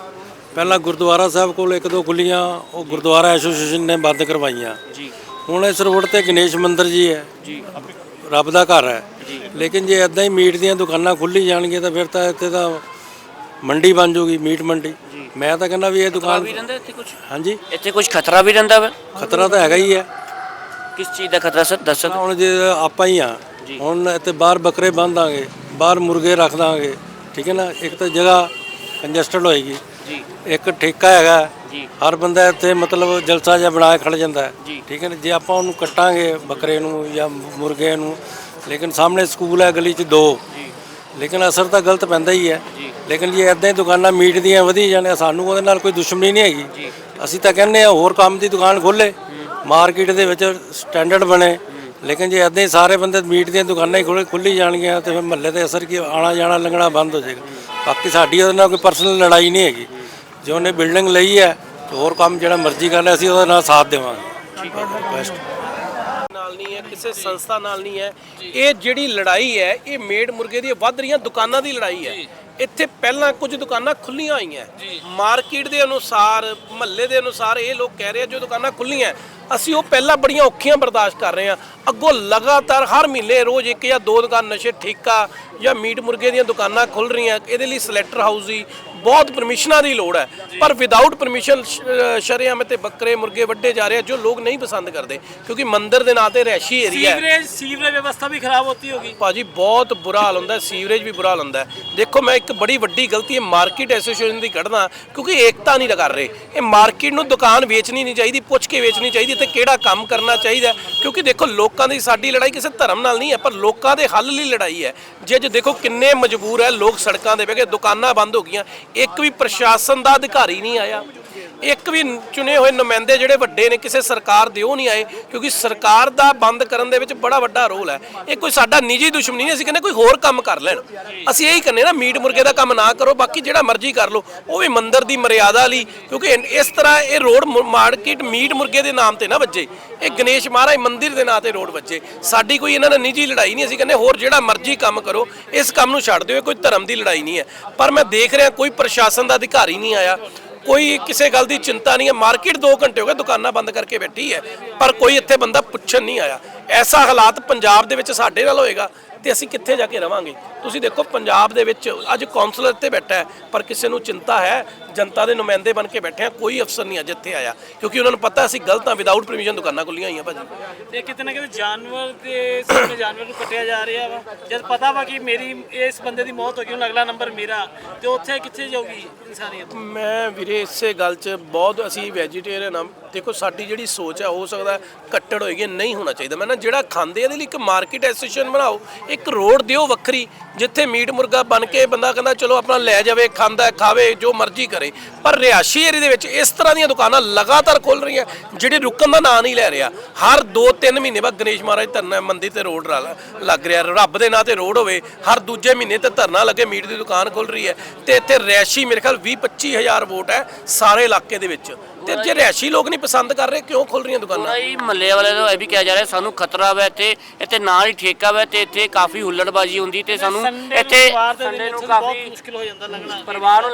ਪਹਿਲਾਂ ਗੁਰਦੁਆਰਾ ਸਾਹਿਬ ਕੋਲ ਇੱਕ ਦੋ ਖੁੱਲੀਆਂ ਉਹ ਗੁਰਦੁਆਰਾ ਐਸੋਸੀਏਸ਼ਨ ਨੇ ਬੰਦ ਕਰਵਾਈਆਂ। ਜੀ। ਹੁਣ ਇਸ ਰੋਡ ਤੇ ਗਣੇਸ਼ ਮੰਦਿਰ ਜੀ ਹੈ। ਜੀ। ਰੱਬ ਦਾ ਘਰ ਹੈ। ਲੇਕਿਨ ਜੇ ਇਦਾਂ ਹੀ ਮੀਟ ਦੀਆਂ ਦੁਕਾਨਾਂ ਖੁੱਲੀ ਜਾਣਗੀਆਂ ਤਾਂ ਫਿਰ ਤਾਂ ਇੱਥੇ ਤਾਂ ਮੰਡੀ ਬਣ ਜਾਊਗੀ ਮੀਟ ਮੰਡੀ। ਮੈਂ ਤਾਂ ਕਹਿੰਦਾ ਵੀ ਇਹ ਦੁਕਾਨ ਵੀ ਰਹਿੰਦਾ ਇੱਥੇ ਕੁਝ ਹਾਂਜੀ। ਇੱਥੇ ਕੁਝ ਖਤਰਾ ਵੀ ਰਹਿੰਦਾ ਵਾ? ਖਤਰਾ ਤਾਂ ਹੈਗਾ ਹੀ ਹੈ। ਕਿਸ ਚੀਜ਼ ਦਾ ਖਤਰਾ ਸਰ? ਦੱਸੋ ਹੁਣ ਜੇ ਆਪਾਂ ਹੀ ਆ ਹੁਣ ਇੱਥੇ ਬਾਹਰ ਬੱਕਰੇ ਬੰਨ ਦਾਂਗੇ ਬਾਹਰ ਮੁਰਗੇ ਰੱਖ ਦਾਂਗੇ। ਠੀਕ ਹੈ ਨਾ? ਇੱਕ ਤਾਂ ਜਗ੍ਹਾ ਕੰਜਸਟਡ ਹੋਏਗੀ। ਜੀ। ਇੱਕ ਠੇਕਾ ਹੈਗਾ। ਜੀ। ਹਰ ਬੰਦਾ ਇੱਥੇ ਮਤਲਬ ਜਲਸਾ ਜਿਹਾ ਬਣਾ ਕੇ ਖੜ ਜਾਂਦਾ। ਹੈ ਜੀ। ਠੀਕ ਹੈ ਨਾ? ਜੇ ਆਪਾਂ ਉਹਨੂੰ ਕੱਟਾਂਗੇ ਬੱਕਰੇ ਨੂੰ ਜਾਂ ਮੁਰਗੇ ਨੂੰ ਲੇਕਿਨ ਸਾਹਮਣੇ ਸਕੂਲ ਹੈ ਗਲੀ 'ਚ ਦੋ। ਲੇਕਿਨ ਅਸਰ ਤਾਂ ਗਲਤ ਪੈਂਦਾ ਹੀ ਹੈ। ਲੇਕਿਨ ਜੇ ਇਦਾਂ ਹੀ ਦੁਕਾਨਾਂ ਮੀਟ ਦੀਆਂ ਵਧੀ ਜਾਣੇ ਸਾਨੂੰ ਉਹਦੇ ਨਾਲ ਕੋਈ ਦੁਸ਼ਮਣੀ ਨਹੀਂ ਹੈਗੀ। ਅਸੀਂ ਤਾਂ ਕਹਿੰਦੇ ਆ ਹੋਰ ਕੰਮ ਦੀ ਦੁਕਾਨ ਖੋਲੇ ਮਾਰਕੀਟ ਦੇ ਵਿੱਚ ਸਟੈਂਡਰਡ ਬਣੇ। ਲੇਕਿਨ ਜੇ ਇਦਾਂ ਹੀ ਸਾਰੇ ਬੰਦੇ ਮੀਟ ਦੀਆਂ ਦੁਕਾਨਾਂ ਹੀ ਖੁੱਲੀ ਜਾਣਗੀਆਂ ਤੇ ਫਿਰ ਮਹੱਲੇ ਤੇ ਅਸਰ ਕੀ ਆਣਾ ਜਾਣਾ ਲੰਘਣਾ ਬੰਦ ਹੋ ਜਾਏਗਾ। ਬਾਕੀ ਸਾਡੀ ਉਹਦੇ ਨਾਲ ਕੋਈ ਪਰਸਨਲ ਲੜਾਈ ਨਹੀਂ ਹੈਗੀ। ਜੇ ਉਹਨੇ ਬਿਲਡਿੰਗ ਲਈ ਹੈ ਤੇ ਹੋਰ ਕੰਮ ਜਿਹੜਾ ਮਰਜ਼ੀ ਕਰ ਲੈ, ਅਸੀਂ ਉਹਦੇ ਨਾਲ ਸਾਥ ਦੇਵਾਂਗੇ। ਬੈਸਟ ਨਾਲ ਨਹੀਂ ਹੈ, ਕਿਸੇ ਸੰਸਥਾ ਨਾਲ ਨਹੀਂ ਹੈ। ਇਹ ਜਿਹੜੀ ਲੜਾਈ ਹੈ, ਇਹ ਮੇਡ ਮੁਰਗੇ ਦੀ ਵੱਧ ਰਹੀਆਂ ਦੁਕਾਨਾਂ ਦੀ ਲੜਾਈ ਹੈ। ਇੱਥੇ ਪਹਿਲਾਂ ਕੁਝ ਦੁਕਾਨਾਂ ਖੁੱਲੀਆਂ ਹੋਈਆਂ। ਮਾਰਕੀਟ ਦੇ ਅਨੁਸਾਰ ਮਹੱਲੇ ਦੇ ਅਨੁਸਾਰ ਇਹ ਲੋਕ ਕਹਿ ਰਹੇ ਆ ਜੋ ਦੁਕਾਨਾਂ ਖੁੱਲੀਆਂ ਅਸੀਂ ਉਹ ਪਹਿਲਾਂ ਬੜੀਆਂ ਔਖੀਆਂ ਬਰਦਾਸ਼ਤ ਕਰ ਰਹੇ ਆ। ਅੱਗੋਂ ਲਗਾਤਾਰ ਹਰ ਮਹੀਨੇ ਰੋਜ਼ ਇੱਕ ਜਾਂ ਦੋ ਦੁਕਾਨ ਨਸ਼ੇ ਠੇਕਾ ਜਾਂ ਮੀਟ ਮੁਰਗੇ ਦੀਆਂ ਦੁਕਾਨਾਂ ਖੁੱਲ ਰਹੀਆਂ। ਇਹਦੇ ਲਈ ਸਿਲੈਕਟਰ ਹਾਊਸ ਹੀ ਬਹੁਤ ਪਰਮਿਸ਼ਨਾਂ ਦੀ ਲੋੜ ਹੈ। ਪਰ ਵਿਦਆਊਟ ਪਰਮਿਸ਼ਨ ਸ਼ਰੇਆਮ ਤੇ ਬੱਕਰੇ ਮੁਰਗੇ ਵੱਡੇ ਜਾ ਰਹੇ ਆ ਜੋ ਲੋਕ ਨਹੀਂ ਪਸੰਦ ਕਰਦੇ ਕਿਉਂਕਿ ਮੰਦਰ ਦੇ ਨਾਂ ਤੇ ਰੈਸ਼ੀ ਏਰੀਆ ਹੈ। ਸੀਵਰੇਜ ਸੀਵਰੇਜ ਵਿਵਸਥਾ ਵੀ ਖਰਾਬ ਹੋਤੀ ਹੋਗੀ। ਭਾਜੀ ਬਹੁਤ ਬੁਰਾ ਹਾਲ ਹੁੰਦਾ ਸੀਵਰੇਜ ਵੀ ਬੁਰਾ ਹਾਲ ਹੁੰਦਾ ਦੇਖੋ ਮੈਂ ਇੱਕ ਬੜੀ ਵੱਡੀ ਗਲਤੀ ਹੈ ਮਾਰਕੀਟ ਐਸੋਸੀਏਸ਼ਨ ਦੀ ਕੱਢਣਾ, ਕਿਉਂਕਿ ਏਕਤਾ ਨਹੀਂ ਲਗਾ ਰਹੇ। ਇਹ ਮਾਰਕੀਟ ਨੂੰ ਦੁਕਾਨ ਵੇਚਣੀ ਨਹੀਂ ਚਾਹੀਦੀ, ਪੁੱਛ ਕੇ ਵੇਚਣੀ ਚਾਹੀਦੀ, ਤੇ ਕਿਹੜਾ ਕੰਮ ਕਰਨਾ ਚਾਹੀਦਾ ਕਿਉਂਕਿ ਦੇਖੋ, ਲੋਕਾਂ ਦੀ ਸਾਡੀ ਲੜਾਈ ਕਿਸੇ ਧਰਮ ਨਾਲ ਨਹੀਂ ਹੈ, ਪਰ ਲੋਕਾਂ ਦੇ ਹੱਲ ਲਈ ਲੜਾਈ ਹੈ। ਜੇ ਅੱਜ ਦੇਖੋ ਕਿੰਨੇ ਮਜਬੂਰ ਹੈ, ਲੋਕ ਸੜਕਾਂ ਦੇ ਬਹਿ ਕੇ ਦੁਕਾਨਾਂ ਬੰਦ ਹੋ ਗਈਆਂ। ਇੱਕ ਵੀ ਪ੍ਰਸ਼ਾਸਨ ਦਾ ਅਧਿਕਾਰੀ ਨਹੀਂ ਆਇਆ। ਇੱਕ ਵੀ ਚੁਣੇ ਹੋਏ ਨੁਮਾਇੰਦੇ ਜਿਹੜੇ ਵੱਡੇ ਨੇ, ਕਿਸੇ ਸਰਕਾਰ ਦੇ ਉਹ ਨਹੀਂ ਆਏ, ਕਿਉਂਕਿ ਸਰਕਾਰ ਦਾ ਬੰਦ ਕਰਨ ਦੇ ਵਿੱਚ ਬੜਾ ਵੱਡਾ ਰੋਲ ਹੈ। ਇਹ ਕੋਈ ਸਾਡਾ ਨਿੱਜੀ ਦੁਸ਼ਮਣੀ ਨਹੀਂ, ਅਸੀਂ ਕਹਿੰਦੇ ਕੋਈ ਹੋਰ ਕੰਮ ਕਰ ਲੈਣ। ਅਸੀਂ ਇਹੀ ਕਹਿੰਦੇ ਨਾ, ਮੀਟ ਮੁਰਗੇ ਦਾ ਕੰਮ ਨਾ ਕਰੋ, ਬਾਕੀ ਜਿਹੜਾ ਮਰਜ਼ੀ ਕਰ ਲਓ, ਉਹ ਵੀ ਮੰਦਰ ਦੀ ਮਰਿਆਦਾ ਲਈ, ਕਿਉਂਕਿ ਇਸ ਤਰ੍ਹਾਂ ਇਹ ਰੋਡ ਮਾਰਕੀਟ ਮੀਟ ਮੁਰਗੇ ਦੇ ਨਾਮ ਤੇ ਨਾ ਵੱਜੇ। ਇਹ ਗਣੇਸ਼ ਮਹਾਰਾਜ ਮੰਦਿਰ ਦੇ ਨਾਂ ਤੇ ਰੋਡ ਵੱਜੇ। ਸਾਡੀ ਕੋਈ ਇਹਨਾਂ ਨਾਲ ਨਿੱਜੀ ਲੜਾਈ ਨਹੀਂ, ਅਸੀਂ ਕਹਿੰਦੇ ਹੋਰ ਜਿਹੜਾ ਮਰਜ਼ੀ ਕੰਮ ਕਰੋ, ਇਸ ਕੰਮ ਨੂੰ ਛੱਡ ਦਿਓ ਕੋਈ ਧਰਮ ਦੀ ਲੜਾਈ ਨਹੀਂ ਹੈ। ਪਰ ਮੈਂ ਦੇਖ ਰਿਹਾ, ਕੋਈ ਪ੍ਰਸ਼ਾਸਨ ਦਾ ਅਧਿਕਾਰੀ ਨਹੀਂ ਆਇਆ ਕੋਈ ਕਿਸੇ ਗੱਲ ਦੀ ਚਿੰਤਾ ਨਹੀਂ ਹੈ। ਮਾਰਕੀਟ 2 ਘੰਟੇ ਹੋ ਗਏ, ਦੁਕਾਨਾਂ ਬੰਦ ਕਰਕੇ ਬੈਠੀ ਹੈ। ਪਰ ਕੋਈ ਇੱਥੇ ਬੰਦਾ ਪੁੱਛਣ ਨਹੀਂ ਆਇਆ। ਐਸਾ ਹਾਲਾਤ ਪੰਜਾਬ ਦੇ ਵਿੱਚ ਸਾਡੇ ਨਾਲ ਹੋਏਗਾ ਤੇ ਅਸੀਂ ਕਿੱਥੇ ਜਾ ਕੇ ਰਵਾਂਗੇ? ਤੁਸੀਂ ਦੇਖੋ ਪੰਜਾਬ ਦੇ ਵਿੱਚ ਅੱਜ ਕੌਂਸਲਰ ਤੇ ਬੈਠਾ ਹੈ ਪਰ ਕਿਸੇ ਨੂੰ ਚਿੰਤਾ ਹੈ ਜਨਤਾ ਦੇ ਨੁਮਾਇੰਦੇ ਬਣ ਕੇ ਬੈਠੇ ਆ ਕੋਈ ਅਫਸਰ ਨਹੀਂ ਅੱਜ ਇੱਥੇ ਆਇਆ। ਕਿਉਂਕਿ ਉਹਨਾਂ ਨੂੰ ਪਤਾ ਅਸੀਂ ਗਲਤ ਹਾਂ ਵਿਦਆਊਟ ਪਰਮਿਸ਼ਨ ਦੁਕਾਨਾਂ ਖੁੱਲੀਆਂ ਹੋਈਆਂ ਭਾਜੀ। ਤੇ ਕਿਤੇ ਨਾ ਕਿਤੇ ਜਾਨਵਰ ਦੇ ਸਾਹਮਣੇ ਜਾਨਵਰ ਨੂੰ ਕੱਟਿਆ ਜਾ ਰਿਹਾ ਵਾ। ਜਦ ਪਤਾ ਵਾ ਕਿ ਮੇਰੀ ਇਸ ਬੰਦੇ ਦੀ ਮੌਤ ਹੋ ਗਈ ਹੁਣ ਅਗਲਾ ਨੰਬਰ ਮੇਰਾ ਤੇ ਉੱਥੇ ਕਿੱਥੇ ਜਾਊਗੀ ਇਨਸਾਨੀਅਤ? ਮੈਂ ਵੀਰੇ ਇਸੇ ਗੱਲ 'ਚ ਬਹੁਤ ਅਸੀਂ ਵੈਜੀਟੇਰੀਅਨ ਆ ਦੇਖੋ, ਸਾਡੀ ਜਿਹੜੀ ਸੋਚ ਹੈ ਹੋ ਸਕਦਾ ਕੱਟੜ ਹੋਏਗੀ, ਨਹੀਂ ਹੋਣਾ ਚਾਹੀਦਾ। ਮੈਂ ਨਾ ਜਿਹੜਾ ਖਾਂਦੇ ਇਹਦੇ ਲਈ ਇੱਕ ਮਾਰਕੀਟ ਐਸੋਸੀਏਸ਼ਨ ਬਣਾਓ। ਇੱਕ ਰੋਡ ਦਿਓ ਵੱਖਰੀ, ਜਿੱਥੇ ਮੀਟ ਮੁਰਗਾ ਬਣ ਕੇ ਬੰਦਾ ਕਹਿੰਦਾ, ਚਲੋ, ਆਪਣਾ ਲੈ ਜਾਵੇ, ਖਾਂਦਾ ਖਾਵੇ, ਜੋ ਮਰਜ਼ੀ ਕਰੇ। ਪਰ ਰਿਹਾਸ਼ੀ ਏਰੀਏ ਦੇ ਵਿੱਚ ਇਸ ਤਰ੍ਹਾਂ ਦੀਆਂ ਦੁਕਾਨਾਂ ਲਗਾਤਾਰ ਖੁੱਲ ਰਹੀਆਂ, ਜਿਹੜੇ ਰੁਕਣ ਦਾ ਨਾਂ ਨਹੀਂ ਲੈ ਰਿਹਾ। ਹਰ 2-3 ਮਹੀਨੇ ਬਾਅਦ ਗਣੇਸ਼ ਮਹਾਰਾਜ ਧਰਨਾ ਮੰਦੀ ਤੇ ਰੋਡ ਲੱਗ ਰਿਹਾ। ਰੱਬ ਦੇ ਨਾਂ ਤੇ ਰੋਡ ਹੋਵੇ, ਹਰ ਦੂਜੇ ਮਹੀਨੇ ਤੇ ਧਰਨਾ ਲੱਗੇ ਮੀਟ ਦੀ ਦੁਕਾਨ ਖੁੱਲ ਰਹੀ ਹੈ। ਤੇ ਇੱਥੇ ਰਿਹਾਸ਼ੀ ਮੇਰੇ ਖਿਆਲ 20-25 ਹਜ਼ਾਰ ਵੋਟ ਹੈ ਸਾਰੇ ਇਲਾਕੇ ਦੇ ਵਿੱਚ। ਤੇ ਜੇ ਰਿਹਾਸ਼ੀ ਲੋਕ ਨਹੀਂ ਪਸੰਦ ਕਰ ਰਹੇ ਕਿਉਂ ਖੁੱਲ ਰਹੀਆਂ ਦੁਕਾਨਾਂ? ਹੀ ਮੱਲੇ ਵਾਲੇ ਤੋਂ ਇਹ ਵੀ ਕਿਹਾ ਜਾ ਰਿਹਾ ਸਾਨੂੰ ਖਤਰਾ ਵਾ ਇੱਥੇ ਇੱਥੇ ਨਾਲ ਹੀ ਠੇਕਾ ਵਾ ਤੇ ਇੱਥੇ ਕਾਫੀ ਹੁੱਲੜਬਾਜੀ ਹੁੰਦੀ ਤੇ ਸਾਨੂੰ ਇੱਥੇ ਪਰਿਵਾਰ ਸੰਡੇ ਨੂੰ ਬਹੁਤ ਕਾਫੀ ਮੁਸ਼ਕਿਲ ਹੋ ਜਾਂਦਾ ਲੰਘਣਾ। ਪਰਿਵਾਰ ਨੂੰ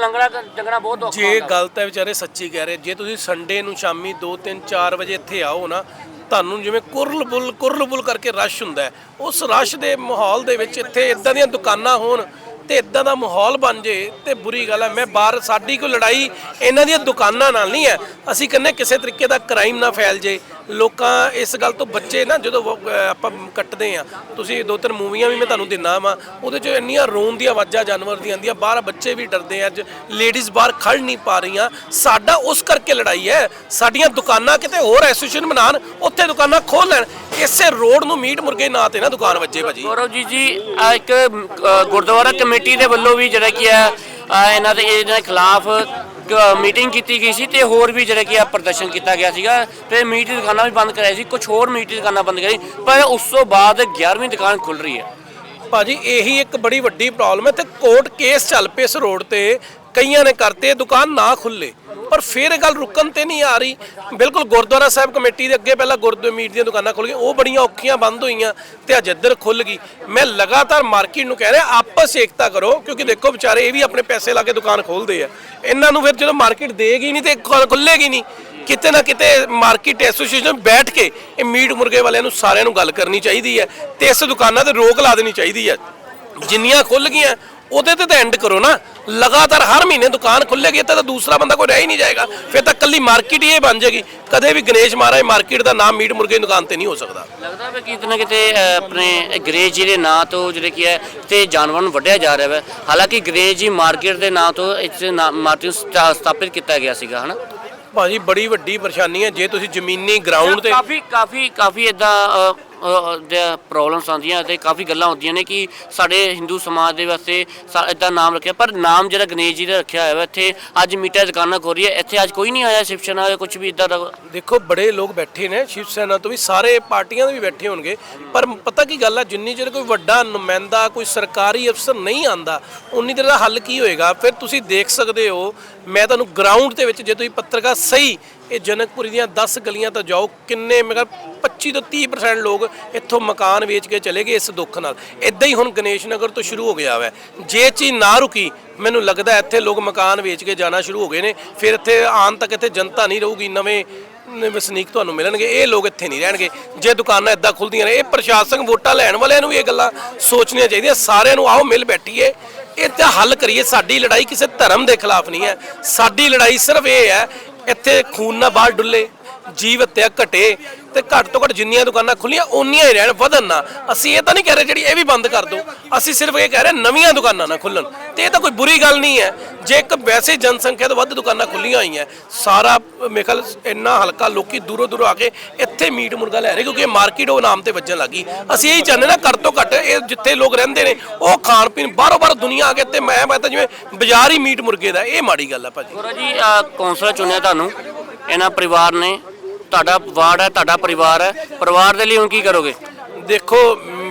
ਜੰਗਣਾ ਬਹੁਤ ਔਖਾ ਜੇ ਗਲਤ ਹੈ ਵਿਚਾਰੇ ਸੱਚੀ ਕਹਿ ਰਹੇ ਜੇ ਤੁਸੀਂ ਸੰਡੇ ਨੂੰ ਸ਼ਾਮੀ 2 3 4 ਵਜੇ ਇੱਥੇ ਆਓ ਨਾ ਤੁਹਾਨੂੰ ਜਿਵੇਂ ਕੁਰਲਬੁਲ ਕੁਰਲਬੁਲ ਕਰਕੇ ਰਸ਼ ਹੁੰਦਾ ਉਸ ਰਸ਼ ਦੇ ਮਾਹੌਲ ਦੇ ਵਿੱਚ ਇੱਥੇ ਇਦਾਂ ਦੀਆਂ ਦੁਕਾਨਾਂ ਹੋਣ ਤੇ ਇਦਾਂ ਦਾ ਮਾਹੌਲ ਬਣ ਜੇ ਤੇ ਬੁਰੀ ਗੱਲ ਹੈ। ਮੈਂ ਬਾਹਰ ਸਾਡੀ ਕੋਈ ਲੜਾਈ ਇਹਨਾਂ ਦੀਆਂ ਦੁਕਾਨਾਂ ਨਾਲ ਨਹੀਂ ਹੈ। ਅਸੀਂ ਕਹਿੰਦੇ ਕਿਸੇ ਤਰੀਕੇ ਦਾ ਕ੍ਰਾਈਮ ਨਾ ਫੈਲ ਜੇ। ਲੋਕਾਂ ਇਸ ਗੱਲ ਤੋਂ ਬੱਚੇ ਨਾ ਜਦੋਂ ਆਪਾਂ ਕੱਟਦੇ ਆ ਤੁਸੀਂ ਦੋ ਤਿੰਨ ਮੂਵੀਆਂ ਵੀ ਮੈਂ ਤੁਹਾਨੂੰ ਦਿੰਨਾ ਵਾ, ਉਹਦੇ 'ਚ ਇੰਨੀਆਂ ਰੋਣ ਦੀਆਂ ਆਵਾਜ਼ਾਂ ਜਾਨਵਰ ਦੀਆਂ ਆਉਂਦੀਆਂ, ਬਾਹਰ ਬੱਚੇ ਵੀ ਡਰਦੇ ਅੱਜ ਲੇਡੀਜ਼ ਬਾਹਰ ਖੜ ਨਹੀਂ ਪਾ ਰਹੀਆਂ। ਸਾਡਾ ਉਸ ਕਰਕੇ ਲੜਾਈ ਹੈ। ਸਾਡੀਆਂ ਦੁਕਾਨਾਂ ਕਿਤੇ ਹੋਰ ਐਸੋਸੀਏਸ਼ਨ ਬਣਾਉਣ, ਉੱਥੇ ਦੁਕਾਨਾਂ ਖੋਲ ਲੈਣ। ਇਸੇ ਰੋਡ ਨੂੰ ਮੀਟ ਮੁਰਗੇ ਨਾਂ ਤੇ ਨਾ ਦੁਕਾਨ ਵੱਜੇ ਭਾਜੀ। ਗੌਰਵ ਜੀ ਜੀ ਆਹ ਇੱਕ ਗੁਰਦੁਆਰਾ ਕਮੇਟੀ ਦੇ ਵੱਲੋਂ ਵੀ ਜਿਹੜਾ ਕੀ ਹੈ ਇਹਨਾਂ ਦੇ ਇਹਨਾਂ ਦੇ ਖਿਲਾਫ ਮੀਟਿੰਗ ਕੀਤੀ ਗਈ ਸੀ ਤੇ ਹੋਰ ਵੀ ਜਿਹੜਾ ਕੀ ਆ, ਪ੍ਰਦਰਸ਼ਨ ਕੀਤਾ ਗਿਆ ਸੀਗਾ। ਤੇ ਮੀਟ ਦੀ ਦੁਕਾਨਾਂ ਵੀ ਬੰਦ ਕਰਾਈ ਸੀ ਕੁਝ ਹੋਰ ਮੀਟ ਦੀ ਦੁਕਾਨਾਂ ਬੰਦ ਕਰਾਈ ਪਰ ਉਸ ਤੋਂ ਬਾਅਦ 11ਵੀਂ ਦੁਕਾਨ ਖੁੱਲ ਰਹੀ ਹੈ। ਭਾਜੀ, ਇਹੀ ਇੱਕ ਬੜੀ ਵੱਡੀ ਪ੍ਰੋਬਲਮ ਹੈ ਤੇ ਕੋਰਟ ਕੇਸ ਚੱਲ ਪਏ ਇਸ ਰੋਡ ਤੇ। ਕਈਆਂ ਨੇ ਕਰਤੇ ਦੁਕਾਨ ਨਾ ਖੁੱਲੇ। ਪਰ ਫਿਰ ਇਹ ਗੱਲ ਰੁਕਣ ਤੇ ਨਹੀਂ ਆ ਰਹੀ। ਬਿਲਕੁਲ ਗੁਰਦੁਆਰਾ ਸਾਹਿਬ ਕਮੇਟੀ ਦੇ ਅੱਗੇ ਪਹਿਲਾਂ ਗੁਰਦੁਆਰਾ ਮੀਟ ਦੀਆਂ ਦੁਕਾਨਾਂ ਖੁੱਲ ਗਈਆਂ। ਉਹ ਬੜੀਆਂ ਔਖੀਆਂ ਬੰਦ ਹੋਈਆਂ ਤੇ ਅੱਜ ਇੱਧਰ ਖੁੱਲ ਗਈ। ਮੈਂ ਲਗਾਤਾਰ ਮਾਰਕੀਟ ਨੂੰ ਕਹਿ ਰਿਹਾ, ਆਪਸ ਏਕਤਾ ਕਰੋ, ਕਿਉਂਕਿ ਦੇਖੋ ਵਿਚਾਰੇ ਇਹ ਵੀ ਆਪਣੇ ਪੈਸੇ ਲਾ ਕੇ ਦੁਕਾਨ ਖੋਲਦੇ ਆ। ਇਹਨਾਂ ਨੂੰ ਫਿਰ ਜਦੋਂ ਮਾਰਕੀਟ ਦੇਗੀ ਨਹੀਂ ਤੇ ਖੁ- ਖੁੱਲੇਗੀ ਨਹੀਂ। ਕਿਤੇ ਨਾ ਕਿਤੇ ਮਾਰਕੀਟ ਐਸੋਸੀਏਸ਼ਨ ਬੈਠ ਕੇ ਇਹ ਮੀਟ ਮੁਰਗੇ ਵਾਲਿਆਂ ਨੂੰ ਸਾਰਿਆਂ ਨੂੰ ਗੱਲ ਕਰਨੀ ਚਾਹੀਦੀ ਹੈ ਤੇ ਇਸ ਦੁਕਾਨਾਂ ਤੇ ਰੋਕ ਲਾ ਦੇਣੀ ਚਾਹੀਦੀ ਹੈ। ਜਿੰਨੀਆਂ ਖੁੱਲ ਗਈਆਂ, ਉਹਦੇ ਤੇ ਤਾਂ ਐਂਡ ਕਰੋ ਨਾ। ਲਗਾਤਾਰ ਹਰ ਮਹੀਨੇ ਦੁਕਾਨ ਖੁੱਲੇਗੀ ਤਾਂ ਤਾਂ ਦੂਸਰਾ ਬੰਦਾ ਕੋਈ ਰਹਿ ਹੀ ਨਹੀਂ ਜਾਏਗਾ। ਫਿਰ ਤਾਂ ਕੱਲੀ ਮਾਰਕੀਟ ਹੀ ਇਹ ਬਣ ਜਾਏਗੀ। ਕਦੇ ਵੀ ਗਣੇਸ਼ ਮਹਾਰਾਜ ਮਾਰਕੀਟ ਦਾ ਨਾਮ ਮੀਟ ਮੁਰਗੇ ਦੀ ਦੁਕਾਨ ਤੇ ਨਹੀਂ ਹੋ ਸਕਦਾ। ਲੱਗਦਾ ਹੈ ਕਿਤੇ ਨਾ ਕਿਤੇ ਆਪਣੇ ਗਣੇਸ਼ ਜੀ ਦੇ ਨਾਂ ਤੋਂ ਜਿਹੜੇ ਕੀ ਹੈ, ਤੇ ਜਾਨਵਰਾਂ ਨੂੰ ਵੱਢਿਆ ਜਾ ਰਿਹਾ ਹੈ। ਹਾਲਾਂਕਿ ਗਣੇਸ਼ ਜੀ ਮਾਰਕੀਟ ਦੇ ਨਾਂ ਤੋਂ ਇਸ ਮਾਰਕੀਟ ਸਥਾਪਿਤ ਕੀਤਾ ਗਿਆ ਸੀਗਾ, ਹਨਾ? ਭਾਜੀ ਬੜੀ ਵੱਡੀ ਪਰੇਸ਼ਾਨੀ ਹੈ। ਜੇ ਤੁਸੀਂ ਜ਼ਮੀਨੀ ਗਰਾਊਂਡ ਤੇ ਕਾਫੀ ਕਾਫੀ ਕਾਫੀ ਇਦਾਂ ਪ੍ਰੋਬਲਮਸ ਆਉਂਦੀਆਂ ਅਤੇ ਕਾਫੀ ਗੱਲਾਂ ਹੁੰਦੀਆਂ ਨੇ ਕਿ ਸਾਡੇ ਹਿੰਦੂ ਸਮਾਜ ਦੇ ਵਾਸਤੇ ਇਦਾਂ ਨਾਮ ਰੱਖਿਆ, ਪਰ ਨਾਮ ਜਿਹੜਾ ਗਣੇਸ਼ ਜੀ ਦਾ ਰੱਖਿਆ ਹੋਇਆ ਇੱਥੇ ਅੱਜ ਮੀਟਾ ਦੁਕਾਨਾਂ ਖੋਲ ਰਹੀ ਹੈ, ਇੱਥੇ ਅੱਜ ਕੋਈ ਨਹੀਂ ਆਇਆ ਸ਼ਿਵ ਸੈਨਾ ਜਾਂ ਕੁਝ ਵੀ ਇਦਾਂ ਦਾ ਦੇਖੋ, ਬੜੇ ਲੋਕ ਬੈਠੇ ਨੇ ਸ਼ਿਵ ਸੈਨਾ ਤੋਂ ਵੀ, ਸਾਰੇ ਪਾਰਟੀਆਂ ਦੇ ਵੀ ਬੈਠੇ ਹੋਣਗੇ, ਪਰ ਪਤਾ ਕੀ ਗੱਲ ਆ, ਜਿੰਨੀ ਚਿਰ ਕੋਈ ਵੱਡਾ ਨੁਮਾਇੰਦਾ, ਕੋਈ ਸਰਕਾਰੀ ਅਫਸਰ ਨਹੀਂ ਆਂਦਾ, ਉਨੀ ਦੇਰ ਦਾ ਹੱਲ ਕੀ ਹੋਏਗਾ? ਫਿਰ ਤੁਸੀਂ ਦੇਖ ਸਕਦੇ ਹੋ, ਮੈਂ ਤੁਹਾਨੂੰ ਗਰਾਊਂਡ ਦੇ ਵਿੱਚ, ਜੇ ਤੁਸੀਂ ਪੱਤਰਕਾਰ ਸਹੀ ਇਹ ਜਨਕਪੁਰੀ ਦੀਆਂ 10 ਗਲੀਆਂ ਤਾਂ ਜਾਓ, ਕਿੰਨੇ ਮੇਰਾ ਕਿਹਾ 25 ਤੋਂ 30% ਲੋਕ ਇੱਥੋਂ ਮਕਾਨ ਵੇਚ ਕੇ ਚਲੇ ਗਏ ਇਸ ਦੁੱਖ ਨਾਲ। ਇਦਾਂ ਹੀ ਹੁਣ ਗਣੇਸ਼ ਨਗਰ ਤੋਂ ਸ਼ੁਰੂ ਹੋ ਗਿਆ ਵੈ। ਜੇ ਚੀਜ਼ ਨਾ ਰੁਕੀ, ਮੈਨੂੰ ਲੱਗਦਾ ਇੱਥੇ ਲੋਕ ਮਕਾਨ ਵੇਚ ਕੇ ਜਾਣਾ ਸ਼ੁਰੂ ਹੋ ਗਏ ਨੇ। ਫਿਰ ਇੱਥੇ ਆਉਣ ਤੱਕ ਇੱਥੇ ਜਨਤਾ ਨਹੀਂ ਰਹੂਗੀ, ਨਵੇਂ ਵਸਨੀਕ ਤੁਹਾਨੂੰ ਮਿਲਣਗੇ, ਇਹ ਲੋਕ ਇੱਥੇ ਨਹੀਂ ਰਹਿਣਗੇ। ਜੇ ਦੁਕਾਨਾਂ ਇੱਦਾਂ ਖੁੱਲਦੀਆਂ ਨੇ, ਇਹ ਪ੍ਰਸ਼ਾਸਨ ਵੋਟਾਂ ਲੈਣ ਵਾਲਿਆਂ ਨੂੰ ਵੀ ਇਹ ਗੱਲਾਂ ਸੋਚਣੀਆਂ ਚਾਹੀਦੀਆਂ। ਸਾਰਿਆਂ ਨੂੰ ਆਓ, ਮਿਲ ਬੈਠੀਏ। ਇਹ ਤਾਂ ਹੱਲ ਕਰੀਏ, ਸਾਡੀ ਲੜਾਈ ਕਿਸੇ ਧਰਮ ਦੇ ਖਿਲਾਫ ਨਹੀਂ ਹੈ। ਸਾਡੀ ਲੜਾਈ ਸਿਰਫ ਇਹ ਹੈ ਇੱਥੇ ਖੂਨ ਨਾ ਬਾਹਰ ਡੁੱਲੇ, ਜੀਵ ਹੱਤਿਆ ਘਟੇ ਤੇ ਘੱਟ ਤੋਂ ਘੱਟ ਜਿੰਨੀਆਂ ਦੁਕਾਨਾਂ ਖੁੱਲੀਆਂ ਓਨੀਆਂ ਹੀ ਰਹਿਣ, ਵਧਣ ਨਾ। ਅਸੀਂ ਇਹ ਤਾਂ ਨਹੀਂ ਕਹਿ ਰਹੇ ਜਿਹੜੀ ਇਹ ਵੀ ਬੰਦ ਕਰ ਦਿਓ। ਅਸੀਂ ਸਿਰਫ ਇਹ ਕਹਿ ਰਹੇ ਨਵੀਆਂ ਦੁਕਾਨਾਂ ਨਾ ਖੁੱਲਣ ਤੇ ਇਹ ਤਾਂ ਕੋਈ ਬੁਰੀ ਗੱਲ ਨਹੀਂ ਹੈ। ਜੇ ਇੱਕ ਵੈਸੇ ਜਨਸੰਖਿਆ ਤੋਂ ਵੱਧ ਦੁਕਾਨਾਂ ਖੁੱਲੀਆਂ ਹੋਈਆਂ ਸਾਰਾ ਮੇਰੇ ਖਿਆਲ ਇੰਨਾ ਹਲਕਾ ਲੋਕੀ ਦੂਰੋਂ ਦੂਰੋਂ ਆ ਕੇ ਇੱਥੇ ਮੀਟ ਮੁਰਗਾ ਲੈ ਰਹੇ ਕਿਉਂਕਿ ਇਹ ਮਾਰਕੀਟ ਉਹ ਨਾਮ ਤੇ ਵੱਜਣ ਲੱਗੀ ਅਸੀਂ ਇਹੀ ਚਾਹੁੰਦੇ ਨਾ ਘੱਟ ਤੋਂ ਘੱਟ ਇਹ ਜਿੱਥੇ ਲੋਕ ਰਹਿੰਦੇ ਨੇ ਉਹ ਖਾਣ ਪੀਣ ਬਾਹਰੋਂ ਬਾਹਰ ਦੁਨੀਆ ਆ ਕੇ ਤੇ ਮੈਂ ਮੈਂ ਤਾਂ ਜਿਵੇਂ ਬਾਜ਼ਾਰ ਹੀ ਮੀਟ ਮੁਰਗੇ ਦਾ ਇਹ ਮਾੜੀ ਗੱਲ ਹੈ ਭਾਜੀ। ਗੋਰਾ ਜੀ ਕੌਂਸਲਰ ਚੁਣਿਆ ਤੁਹਾਨੂੰ ਇਹਨਾਂ ਪਰਿਵਾਰ ਨੇ ਤੁਹਾਡਾ ਵਾਰਡ ਹੈ ਤੁਹਾਡਾ ਪਰਿਵਾਰ ਹੈ ਪਰਿਵਾਰ ਦੇ ਲਈ ਹੁਣ ਕੀ ਕਰੋਗੇ? ਦੇਖੋ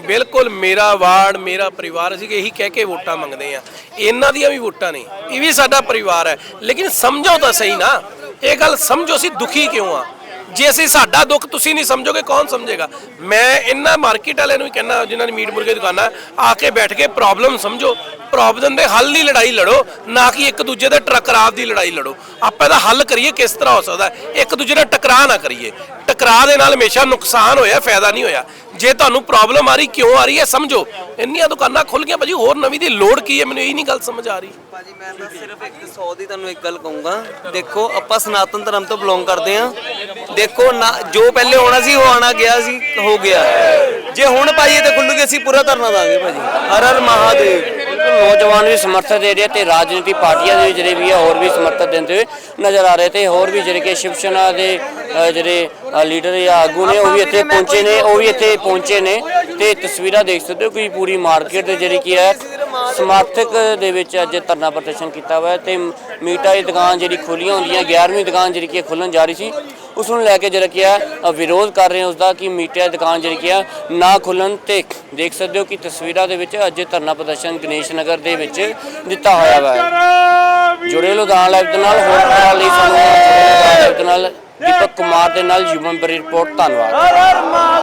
ਬਿਲਕੁਲ ਮੇਰਾ ਵਾਰਡ, ਮੇਰਾ ਪਰਿਵਾਰ, ਅਸੀਂ ਇਹੀ ਕਹਿ ਕੇ ਵੋਟਾਂ ਮੰਗਦੇ ਆ ਇਹਨਾਂ ਦੀਆਂ ਵੀ ਵੋਟਾਂ ਨੇ, ਇਹ ਵੀ ਸਾਡਾ ਪਰਿਵਾਰ ਹੈ। ਲੇਕਿਨ ਸਮਝੋ ਤਾਂ ਸਹੀ ਨਾ, ਇਹ ਗੱਲ ਸਮਝੋ ਅਸੀਂ ਦੁਖੀ ਕਿਉਂ ਆ ਜੇ ਅਸੀਂ ਸਾਡਾ ਦੁੱਖ ਤੁਸੀਂ ਨਹੀਂ ਸਮਝੋਗੇ, ਕੌਣ ਸਮਝੇਗਾ? ਮੈਂ ਇਹਨਾਂ ਮਾਰਕੀਟ ਵਾਲਿਆਂ ਨੂੰ ਵੀ ਕਹਿੰਦਾ, ਜਿਨ੍ਹਾਂ ਦੀ ਮੀਟ ਮੁਰਗੇ ਦੀ ਦੁਕਾਨਾਂ ਆ ਕੇ ਬੈਠ ਕੇ ਪ੍ਰੋਬਲਮ ਸਮਝੋ। ਪ੍ਰੋਬਲਮ ਦੇ ਹੱਲ ਦੀ ਲੜਾਈ ਲੜੋ, ਨਾ ਕਿ ਇੱਕ ਦੂਜੇ ਦੇ ਟਕਰਾਅ ਦੀ ਲੜਾਈ ਲੜੋ। ਆਪਾਂ ਇਹਦਾ ਹੱਲ ਕਰੀਏ, ਕਿਸ ਤਰ੍ਹਾਂ ਹੋ ਸਕਦਾ? ਇੱਕ ਦੂਜੇ ਨਾਲ ਟਕਰਾਅ ਨਾ ਕਰੀਏ। ਟਕਰਾਅ ਦੇ ਨਾਲ ਹਮੇਸ਼ਾ ਨੁਕਸਾਨ ਹੋਇਆ, ਫਾਇਦਾ ਨਹੀਂ ਹੋਇਆ। ਜੇ ਤੁਹਾਨੂੰ ਪ੍ਰੋਬਲਮ ਆ ਰਹੀ, ਕਿਉਂ ਆ ਰਹੀ ਹੈ, ਸਮਝੋ। ਇੰਨੀਆਂ ਦੁਕਾਨਾਂ ਖੁੱਲ ਗਈਆਂ, ਭਾਜੀ, ਹੋਰ ਨਵੀਂ ਦੀ ਲੋੜ ਕੀ ਹੈ? ਮੈਨੂੰ ਇਹ ਨਹੀਂ ਗੱਲ ਸਮਝ ਆ ਰਹੀ। ਭਾਜੀ ਮੈਂ ਤਾਂ ਸਿਰਫ ਇੱਕ 100 ਦੀ ਤੁਹਾਨੂੰ ਇੱਕ ਗੱਲ ਕਹੂੰਗਾ। ਦੇਖੋ, ਆਪਾਂ ਸਨਾਤਨ ਧਰਮ ਤੋਂ ਬਿਲੋਂਗ ਕਰਦੇ ਆ ਦੇਖੋ ਜੋ ਪਹਿਲੇ ਹੋਣਾ ਸੀ, ਉਹ ਆਣਾ ਗਿਆ ਸੀ, ਹੋ ਗਿਆ। ਜੇ ਹੁਣ ਭਾਜੀ ਤੇ ਖੁੱਲੂਗੇ ਅਸੀਂ ਪੂਰਾ ਧਰਨਾ ਦਾਂਗੇ ਭਾਜੀ। ਹਰ ਹਰ ਮਹਾਦੇਵ। ਨੌਜਵਾਨ ਵੀ ਸਮਰਥਨ ਦੇ ਰਹੇ ਤੇ ਰਾਜਨੀਤੀ ਪਾਰਟੀਆਂ ਦੇ ਜਿਹੜੇ ਵੀ ਆ, ਹੋਰ ਵੀ ਸਮਰਥਨ ਦਿੰਦੇ ਹੋਏ ਨਜ਼ਰ ਆ ਰਹੇ ਤੇ ਹੋਰ ਵੀ ਜਿਹੜੇ ਕਿ ਸ਼ਿਵ ਸੈਨਾ ਦੇ ਜਿਹੜੇ ਲੀਡਰ ਜਾਂ ਆਗੂ ਨੇ, ਉਹ ਵੀ ਇੱਥੇ ਪਹੁੰਚੇ ਨੇ, ਉਹ ਵੀ ਇੱਥੇ ਪਹੁੰਚੇ ਨੇ ਤੇ ਤਸਵੀਰਾਂ ਦੇਖ ਸਕਦੇ ਹੋ ਕਿ ਪੂਰੀ ਮਾਰਕੀਟ ਦੇ ਜਿਹੜੀ ਕੀ ਹੈ ਸਮਰਥਕ ਦੇ ਵਿੱਚ ਅੱਜ ਧਰਨਾ ਪ੍ਰਦਰਸ਼ਨ ਕੀਤਾ ਹੋਇਆ ਹੈ ਤੇ ਮੀਟਾ ਦੀ ਦੁਕਾਨ ਜਿਹੜੀ ਖੁੱਲੀਆਂ ਹੁੰਦੀਆਂ 11ਵੀਂ ਦੁਕਾਨ ਜਿਹੜੀ ਕਿ ਖੁੱਲਣ ਜਾ ਰਹੀ ਸੀ, ਉਸ ਨੂੰ ਲੈ ਕੇ ਜਿਹੜਾ ਕੀ ਆ ਵਿਰੋਧ ਕਰ ਰਹੇ ਉਸ ਦਾ ਕਿ ਮੀਟਾ ਦੀ ਦੁਕਾਨ ਜਿਹੜੀ ਕੀ ਆ, ਨਾ ਖੁੱਲਣ ਤੇ ਦੇਖ ਸਕਦੇ ਹੋ ਕਿ ਤਸਵੀਰਾਂ ਦੇ ਵਿੱਚ ਅੱਜ ਧਰਨਾ ਪ੍ਰਦਰਸ਼ਨ ਗਣੇਸ਼ ਨਗਰ ਦੇ ਵਿੱਚ ਦਿੱਤਾ ਹੋਇਆ ਹੈ ਜੁੜੇ ਲੁਧਿਆਣਾ ਲਾਈਵ ਦੇ ਨਾਲ, ਹੋਰ ਖਬਰਾਂ ਲਈ ਸਾਨੂੰ ਲਾਈਵ ਦੇ ਨਾਲ, ਦੀਪਕ ਕੁਮਾਰ ਦੇ ਨਾਲ ਯੂਮਨ ਬਰੀ ਰਿਪੋਰਟ, ਧੰਨਵਾਦ।